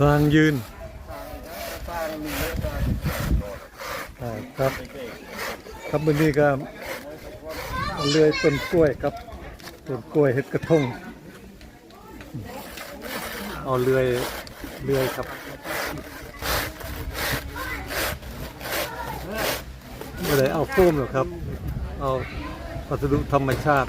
สร้างยืนสร้างมีเยอะจังอ่าครับ ครับวันนี้ก็เลื่อยต้นกล้วยครับต้นกล้วยเฮ็ดกระทงเอาเลื่อยเลื่อยครับไม่ได้เอาโฟมหรอกครับ เอาวัสดุธรรมชาติ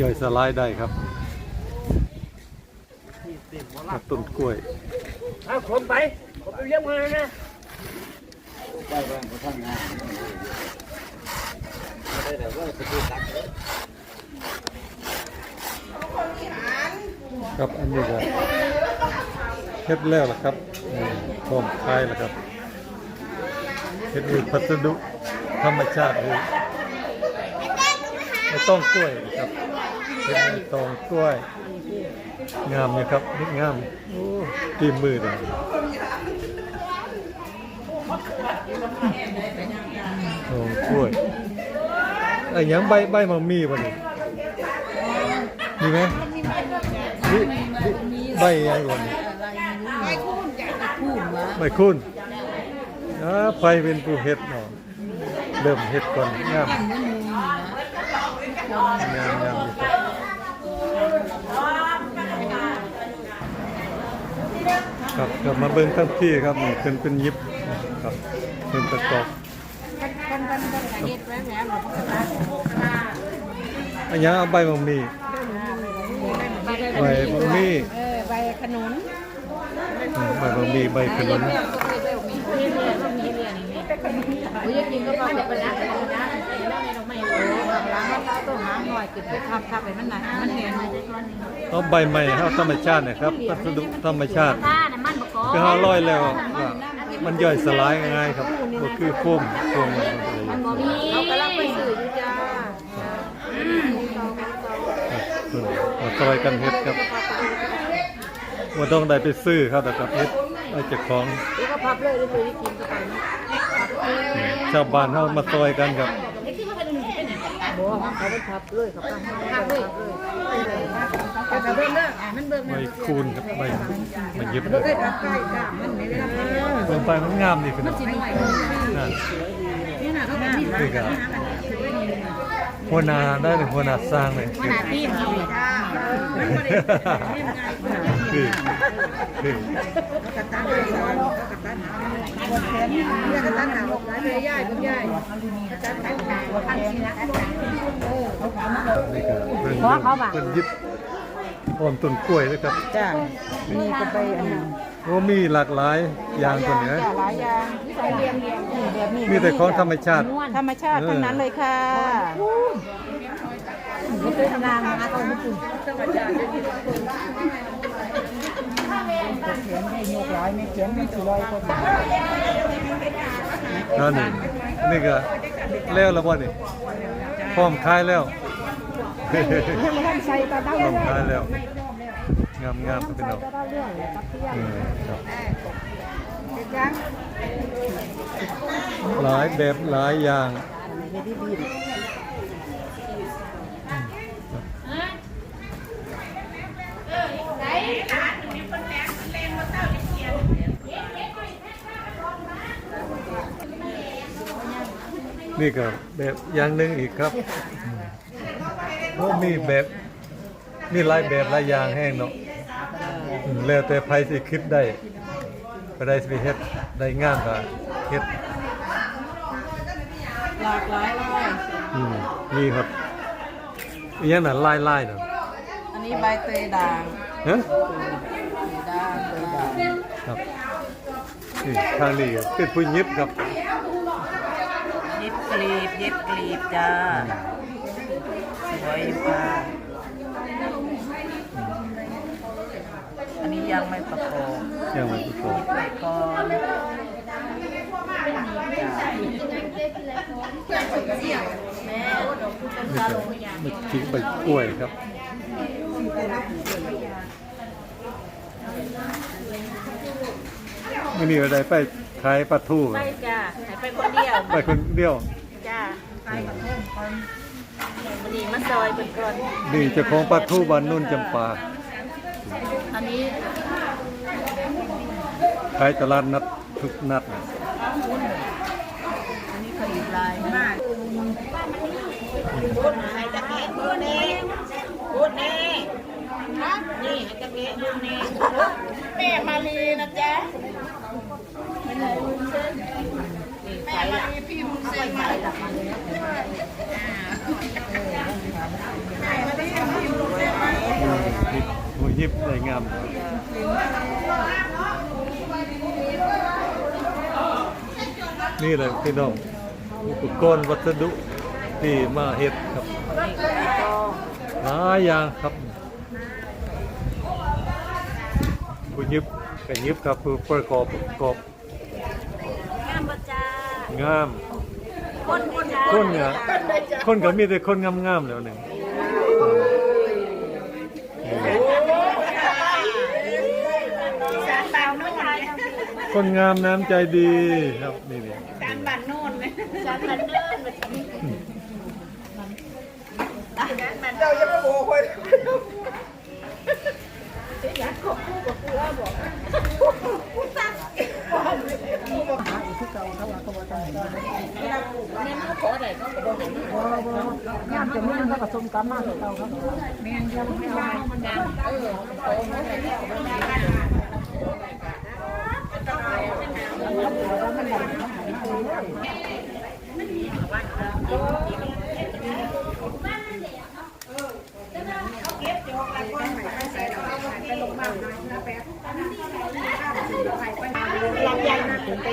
ย่อยสลายได้ครับ กับต้นกล้วยเอาคนไปผมไปเลี้ยงมานะไปบ้านเขาทำงานได้แต่ว่าจะดูตักครับอันนี้ก็เฮ็ดแล้วล่ะครับอืมพร้อมขายแล้วครับเฮ็ดด้วยพัสดุธรรมชาติเลยไม่ต้องกล้วยนะครับเฮ็ดไม่ ต้องกล้วย งามเนี่ยครับนี่งามโอ้ตีมือเลยตองกล้วยไอ้หยังใบใบมังมีบ่นี่มีไหมนี่นี่ใบยังก่อนนี่ใบคูนจ้ะใบคูนวะใบคุณอ่าไฟเป็นผู้เฮ็ดเนาะเริ่มเฮ็ดก่อนงามแก่นมือนะงามงามดี ครับครับกลับมาเบิ่งทั้งพี่ครับนี่เป็นเป็นยิบครับเป็นประกอบกันกันกันกันเฮ็ดไว้แหมหมดทุกอย่างอันยังเอาใบมังมีใบมังมีเออใบขนุนอืมใบมังมีใบขนุนมีเรียนมีเรียนนี่โอ้ยจริงก็พอแบบนะนะแล้วไม่ต้องไม่โอ้ล้างมันต้องหางหน่อยกินไปทับทับไปมันหนักมันเนียนเอาใบใหม่เฮาธรรมชาติเนะครับวัสดุธรรมชาติ ผ้าน่ะมันบ่ก่อคือห้าร้อยแล้วว่ามันย่อยสลายง่ายๆครับก็คือโฟมโฟมมันก็เลยบ่มีเขากำลังไปสื่ออยู่จ้ามาซอยกันเฮ็ดครับว่าต้องได้ไปซื้อครับแต่กับเฮ็ดเอาจากของแล้วก็พับเลยเลยที่กินเข้าไปนะชาวบ้านเฮามาซอยกันครับ บ่เขาไปพับเลยเขาพับเลยแต่เบิ่งเด้ออ่มันเบิ่งใบคูณครับใบมันยิบเลยได้ทับใกล้จ้ามันไม่ได้รับเบิ่งไปมันงามดีขึ้นเนะนี่น่ะเขาเป็นที่นี่ก็หัวหน้าได้เลยหัวหน้าสร้างเลยขนาดที่เขาจ้าคือคือกระตันเลยกระตันหาวันแขนเนี่ยกระตันหาเลยย่ายคุณย่ายกระตันหา นชีนะเออเขาถามมานี่ก็เบิ่งเพราะเขาว่าเพิ่นยิบพร้อมต้นกล้วยนะครับจ้ามีก็ไปอันนึงโอ้มีหลากหลายอย่างตัวเนี้ยหลายอย่างที่ใส่เรียงเรียงแบบนี้มีแต่ของธรรมชาติ ธรรมชาติทั้งนั้นเลยค่ะนี่เป็นนางมาตรงนี้คุณธรรมชาติเขียนให้ยกร้อยไม่เขียนไม่สี่ร้อยคน นั่นนี่ นี่ก็แล้วล้วบ่นี่พร้อมขายแล้วม่ต้องใส่ตาพเต้าร้อมเรื่องขายแล้ว งามงามงาเต้าเรื่องเลยครับเพื่อนอืมเป็นยังหลายแบบหลายอย่างไม่ได้ดี นี่ก็แบบอย่างหนึงอีกครับอืมโอ้มีแบบมีหลายแบบหลายอย่างแห้งเนาะอืมแล้วแต่ไผสิคิดได้ก็ได้สิเฮ็ดได้งานก็เฮ็ดหลากหลายเลยอืมมีครับอีหยังน่ะลายๆน่ะอันนี้ใบเตยด่างฮะด่างเตยด่างครับนี่ทางนี้เป็นผู้ยิบครับ ยิบกลีบยิบกลีบจ้า สวยมากอันนี้ยังไม่ประกอบยังไม่ประกอบไปก่อนนี่ก็มันทิ้งใบกล้วยครับมื่อนี้อะไรไปขายปลาทูไปจ้าให้ไปคนเดียว ไปคนเดียว วันนี้มาซอยเป็นก่อนนี่เจ้าของปลาทูบ้านนุ่นจำปาอันนี้ขายตลาดนัดทุกนัดนะอันนี้ผลิตลายมากพูดให้ตะเกียบพูดนี่พูดนี่นี่ให้ตะเกียบพูดนี่แม่มาลีนะจ๊ะแม่มาลีพี่มุนเซนมาลีหูยิบได้งามนี่แหละพี่น้องอุปกรณ์วัสดุที่มาเฮ็ดครับหลายอย่างครับผู้ยิบกับยิบครับผู้ประกอบประกอบ งามคนคนจ้าคนเนี่ยคนก็มีแต่คนงามๆแล้วหนึ่งสารบ้านโน่นคนงามน้ำใจดีครับนี่นี่สารบ้านโน่นสารบ้านเดินเจ้าจะมาโบกคนเนี่ยมันขอได้ก็บ่ได้ งามจะมีมันผสมกันมากเก่าครับแม่นยังไม่เอามันดังเออโตมาแล้วลำใหญ่มาถึงไป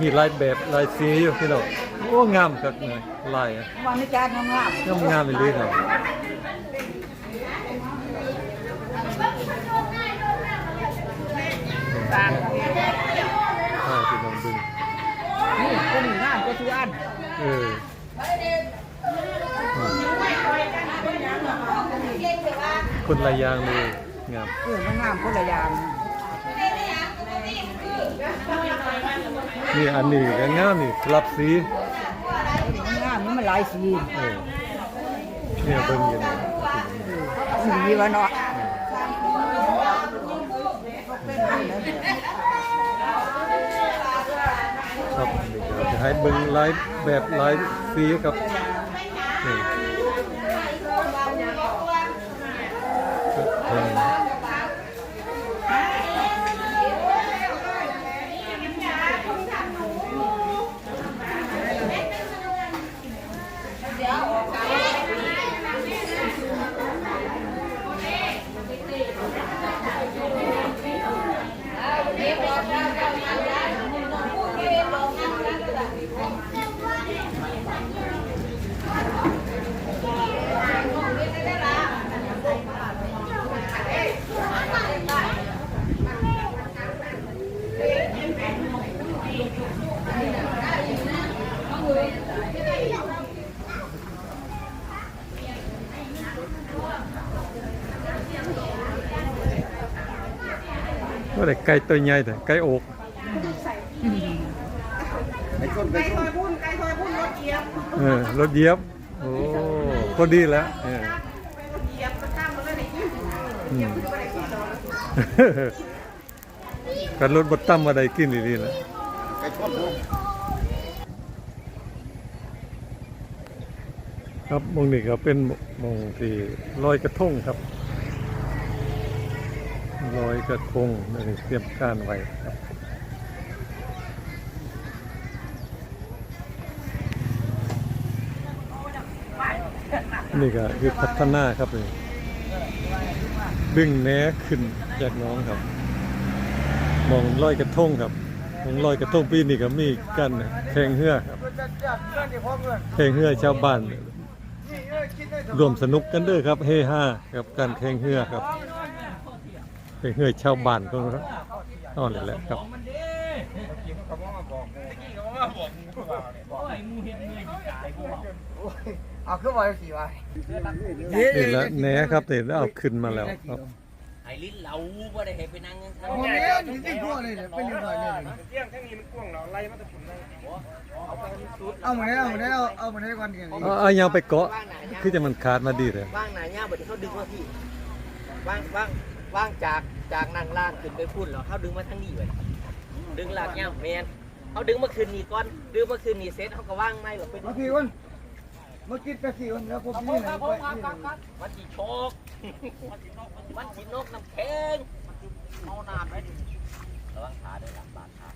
มีหลายแบบหลายสีอยู่พี่น้องโอ้งามครับเลยลายอะวันนี้จานงามงามงามไปเลยครับใช่พี่น้องดึง นี่ก็มีงามก็ทุกอัน เออคนละอย่างเลยงามเออมันงามคนละอย่างนี่อันนี้ก็งามนี่สลับสีมันงามมันหลายสีเออเนี่ยเบิ่งอยู่นี่สีวะเนาะครับ ขายเบิงไลฟ์แบบไลฟ์ฟรีครับ แต่ไก่ตัวใหญ่แต่ไก่อกไอ้คนไปคนเออรถเหยียบโอ้พอดีแล้วเอออืมกันรถบดตั้มมาได้กินดีๆแล้วไอ้คนลูกครับหมองนี้ก็เป็นหมองที่ลอยกระทงครับ ลอยกระทงนี่เตรียมการไว้ครับนี่ก็คือพัฒนาครับนี่ดึงแหนขึ้นจากน้องครับ มองลอยกระทงครับมองลอยกระทงปีนี้ก็มีกันแข่งเรือครับแข่งเรือชาวบ้านรวมสนุกกันเด้อครับเฮฮากับการแข่งเรือครับ แข่งเรือชาวบ้านก็นอนเลยแหละครับเอาขึ้นมาสิวะนี่ละแหนครับนี่เอาขึ้นมาแล้วครับไอ้ลิ้นเราบ่ได้เห็นไปนั่งกันโอ้ยนี่สิพวเลยไปเรียบร้อยเลยเที่ยงทั้งนี้มันกว้างเราไล่มาแต่ผมเลยเอามาได้เอามาได้เอาเอามาได้ก่อนกันเอาเอายังไปเกาะคือจะมันขาดมาดีเลยว่างหนาเนี่ยบ่ได้เขาดึงมาพี่ว่างว่าง ว่างจากจากนั่งล่างขึ้นไปพุ่นแล้วเขาดึงมาทางนี้ไว้ดึงลากเนี่ยแมนเขาดึงมาคืนนี้ก่อนดึงมาคืนนี้เสร็จเขาก็ว่างไม่หรอกเป็นมาสี่คนมากินไปสี่คนแล้วผมนี่นะมันจีโชกมันจีนกน้ำแข็งเอาน้ำไว้ดิระวังขาด้วยหลังบาดขา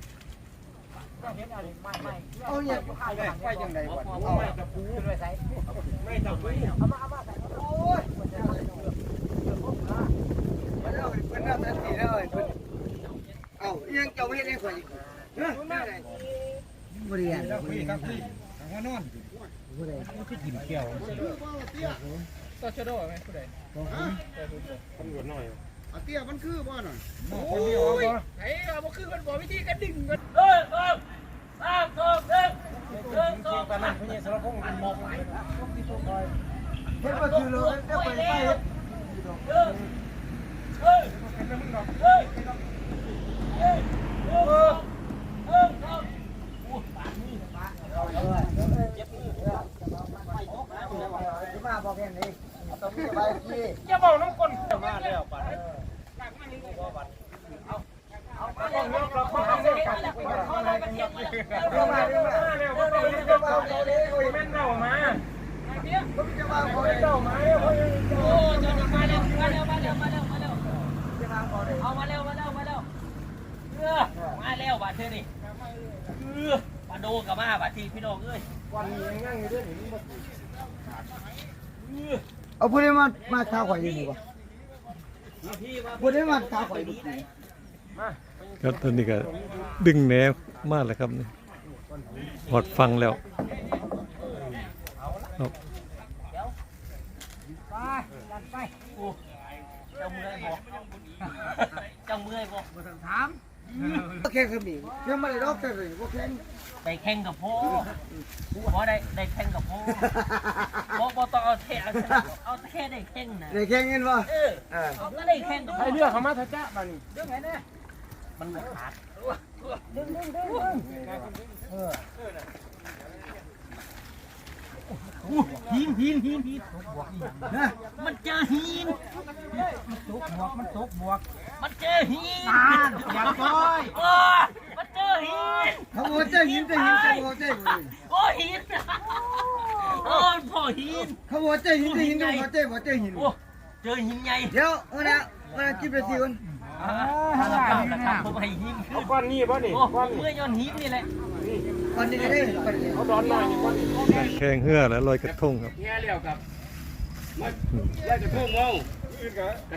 เอาเนี่ยไปยังไงวะเอาไม่จับมือโอ้ยมาแล้ว เป็นหน้าตาสีแล้วเป็นเอายังเจ้าไม่ได้ข่อยเฮ้ยบริยานบริยานหัวนอนบริยานก็กินแก้วต่อชะโดไหมผู้ใดตำรวจหน่อยเตี้ยมันคือบ่หน่อยองคนเดียวก็ไอ้เอามาคือมันบอกวิธีการดึงกันเอ้ยเอ้ยสามสองหนึ่งหนึ่งสองตอนนั้นพญสารพงศ์มันมองไหลเฮ็ดมาคือเราได้ไปไปเฮ้ย เฮ้ยเฮ้ยเฮ้ยเฮ้ยเฮ้ยมาบอกแค่นี้ต้องมีไปที่อย่าบอกน้ำก้นมาแล้วปัดเอาเอาเรื่องเราเข้าเรื่องกันเข้าอะไรกันยังไม่เรื่องมาเรื่องมาแล้วก็ต้องเรื่องเราแม่นเรามาผมจะมาขอแม่นเรามาแล้วโอ้เจ้าหน้ามาแล้วมาแล้วมาแล้วมาแล้วมาแล้วเอามาแล้วมาแล้วมาแล้วเออมา แล้วบาดเท่นี่เออปลาโดกับมาบาดทีพี่น้องเอ้ยวันนี้ยังนั่งอยู่ด้วยนี่เอาผู้ใดมามาท้าข่อยอยู่นี่บ่พี่มาผู้ใดมาท้าข่อยอยู่นี่ครับตอนนี้ก็ดึงแหนมากเลยครับนี่หอดฟังแล้วครับเจ้าเมื่อยบ่เจ้าเมื่อยบ่โอ เคคือมียังไม่ได้ดอกแต่เลยบ่แข็งได้แข่งกับพ่อบ่ได้ได้แข่งกับพ่อบ่บ่ต้องเอาแท้เอาแท้ได้แข่งนะได้แข็งเงินบ่เออเออเอาก็ได้แข่งกับพ่ให้อเรื่องเขามาทัจ้าบ้านี่มันบ่ขาดหินหินหินหินนะมันเจอหินตกบวกมันตกบวก มันเจอหินอย่างก้อยโอ้ยมันเจอหินเขาบอกเจ้าหินเจ้าหินเขาบอกเจ้าหินโอ้ยหินโอ้ยพ่อหินเขาบอกเจ้าหินเจ้าหินเขาบอกเจ้าบอกเจ้าหินโอ้เจอหินใหญ่เดี๋ยววันน่ะวันน่ะกินไปสี่คนอ่าครับผมให้หินขึ้เอานก้อนนี้ป่ะนี่โอ้ก้อนเมื่อยย้อนหินนี่แหละวันนี้ก็ได้วันนี้เอาดอนหน่อยนี่ก้อนนี้แข่งเหือและลอยกระทงครับแง่เลี้ยวกับมันแล้วจะพุ่งมอง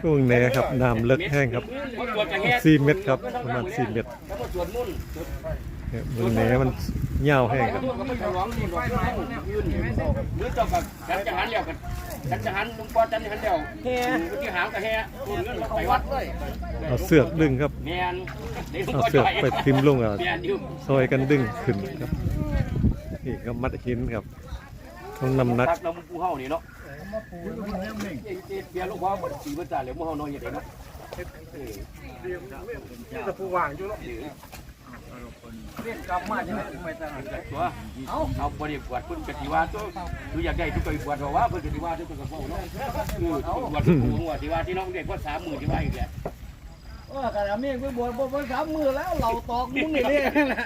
ช่วงแหนครับน้ำเลิกแห้งครับมันตรวจกันแง่4เมตรครับประมาณ4เมตรแล้วก็สวดมนต์เนี่ยมันแหนมันยาวแห้งครับก็ไม่ฉลองนี่ดอกไม้ยืนมือเจ้ากับฉันจะหันเลี้ยวกันฉันจะหันลุงปอฉันจะหันเลี้ยวแฮ่ที่หางกับแฮ่คุณเงินไปวัดเลยเอาเสือกดึงครับแมนดี๋ยวลุงเอาปอเสือกจ่อยไปทิมลงอะแมนอยู่ซอยกันดึงขึ้นครับนี่ครับมัดหินครับต้องนำหนักตักเราปูเฮานี่เนาะ เปียลูกพ่อบ่สีบ่จ่าเลยหมู่เฮาน้อยอย่างเด้เนะจะผู้วางอยู่เนาะเรียกกลับมาจังได๋ไปตลาดตัวเอาเอาบ่ได้บวชเพิ่นก็สิว่าตัวคืออยากได้ทุกไปบวชว่าเพิ่นก็สิว่าทุกคนก็เว้าเนาะคือบวชผู้ว่าสิว่าที่น้องเด็กว่า30,000สิว่าอีกและว่ากันอาเมีไปบวชบ่บ่สามมือแล้วเราตอกมุ้งนี่เลยนั่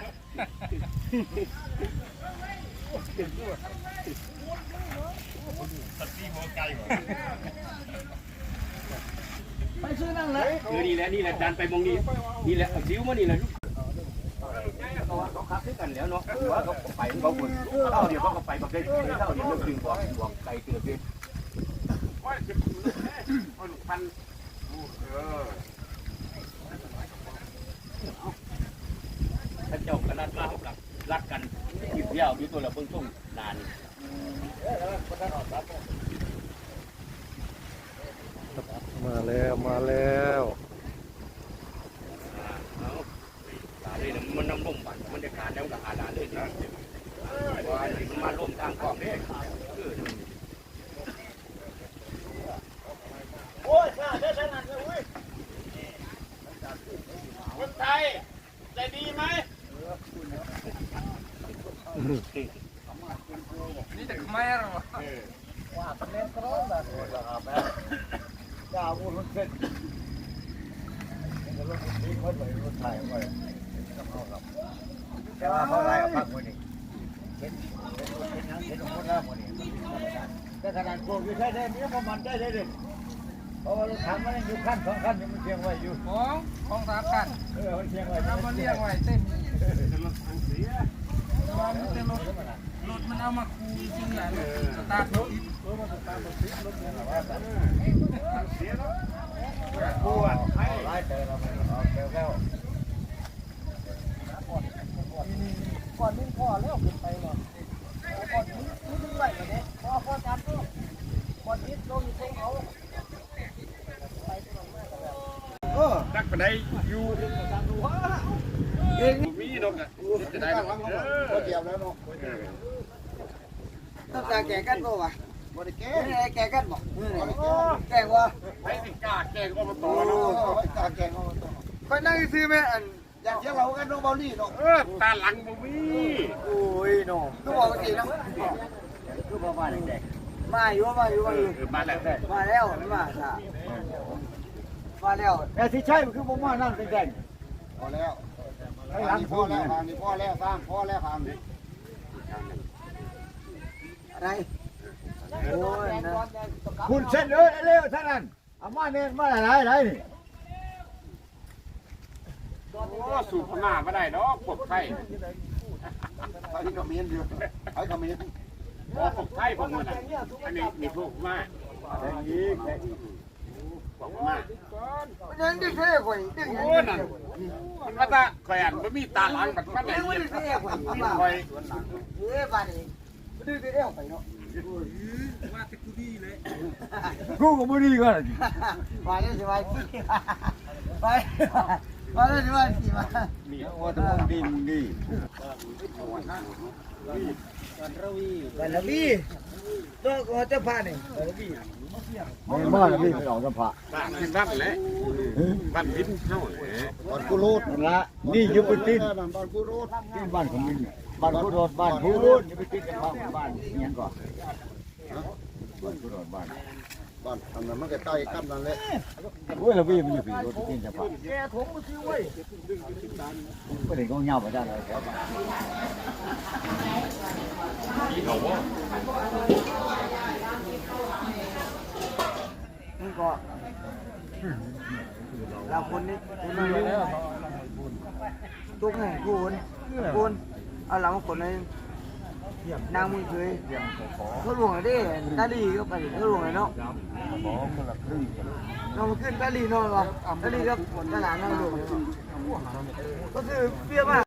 นแหละไปซื้อนั่งเลยคือนี่แหละนี่แหละดันไปมองนี่นี่แหละเอาซิวมานี่แหละลูกเขาขับด้วยกันแล้วเนาะว่าเขาไปเขาบุญเท่าเดียวเขาก็ไปบักได้เท่าเดียวเรื่องดึงบอกบอกไกลเกิดเกินพันถ้าเจ้ากันรัดมาเขากับรัดกันยืดเดี่ยวอยู่ตัวละเพิ่งช่วงนาน มาแล้วมาแล้วตาเลยมันน้ำร่มบันมันจะขาดแล้วกับอาดาเลยนะ ตั้งกล้องนี่ โอ้ยข้าได้ขนาดนี้เว้ย คนไทยใจดีไหม นี่แต่ไม่หรอว่าเป็นเล่นกระโดดแบบนี้ครับอย่าพูดเส้นรถนี้เขาไปรถไทยไว้แต่ว่าเขาไล่ออกพักคนนี้เห็นเห็นเห็นเห็นคนแล้วคนนี้แต่ขนาดพว กอยู่ใช้ได้เนี่ยมันได้ได้เลยเพราะว่ารถถังมันอยู่ขั้นสองขั้นนี่มันเชียงไว้อยู่ของของสามกันเออมันเชียงไว้เรามาเลี้ยงไว้เต็มรถทังเสียว่ามันจะรถรถมันเอามาคูจริงๆนะสตาร์ทรถเสียแล้วปวดให้ไล่เตะเราไม่ออกเร็วแล้วก่อนนี้พ่อแล้วขึ้นไปหรอก่อนนี้นี่ถึงไหวเลยเนี่ยพ่อพ่อจับตัว ก่อนนี้ลงอยู่ตรงเขาเออนักไปไหนอยู่เองมีนกอะจะได้หรอเออเกี่ยวแล้วเนาะต้องการแก่กันป่าวะบริแก่แก่กันบอกแก่วะไปสิกล้าแกงอบตโอ้เนาะกาแก่งค่อยนั่งซื้อแม่อันอยากเที่ยวเรากันน้องเบาลี่เนาะเออตาหลังบ่มีโอ้ยเนาะก็บอกกันสิเนาะก็ประมาณเด็ก มาอยู่มาอยู่มาอยู่เออมาแล้วมาแล้วมาจ้ะมาแล้วแต่ที่ใช่มันคือผมมานั่งแดงพอแล้วไอ้หลังพ่อแล้วทางนี้พ่อแล้วสร้างพ่อแล้วทางนี้อะไรโอ้ยนะคุณเส้นเอ้ยเร็วท่านั้นเอามาเนี่ยมาหลายหลายนี่โอ้สูบหน้าไม่ได้เนาะพวกไทยไอ้คอมเมนต์อยู่ไอ้คอมเมน ต์พอพวกไทยพวกมันอะอันนี้มีพวกมาแข่งอีกแข่งอีกพวกมายังดึงเท่กว่าอีกดึงโอ้นั่นมันว่าตาข่อยอันบ่มีตาหลังบัดมันได้ดึงเงินเท่กว่าอีกข่อยเอ้ยบ้านนี้ดึงเท่ไปเนาะว่าจะกูดีเลยกูก็บ่ดีกันมาเลยสิไปไปมาเลยสิไปสิมานี่ว่าแต่ผมดีมึงดี บัลลบีตัวก็จะพานี่บัลลบีไม่มาแล้วพี่ไปออกกับพระบ้านบ้านแหละบ้านพิษเฮาแหละบ้านกูรูดนั่นละนี่อยู่ไปติดบ้านกูรูดที่บ้านของมึงบ้านกูรูดบ้านกูรูดอยู่ไปติดกับบ้านเงี้ยก่อนบ้านกูรูดบ้าน บ้านทำนั้นมันก็ใต้กั้นนั่นแหละโอ้ยเราพี่มันอยู่ปีรถกินจะพาแกถงมาซื้อไว้ไม่ได้ก็เงาไปได้เลยครับพี่เขาว่านี่ก็เราคนนี้คนนี้แล้วทุกแห่งคุณคุณเอาหลังคนนี้ นางมึงเคยเขาหลวงได้ตาลีก็ไปเขาหลวงเนาะเราขึ้นตาลีนอนหรอตาลีก็ตลาดนั่งหลวงก็คือเปรี้ยวมาก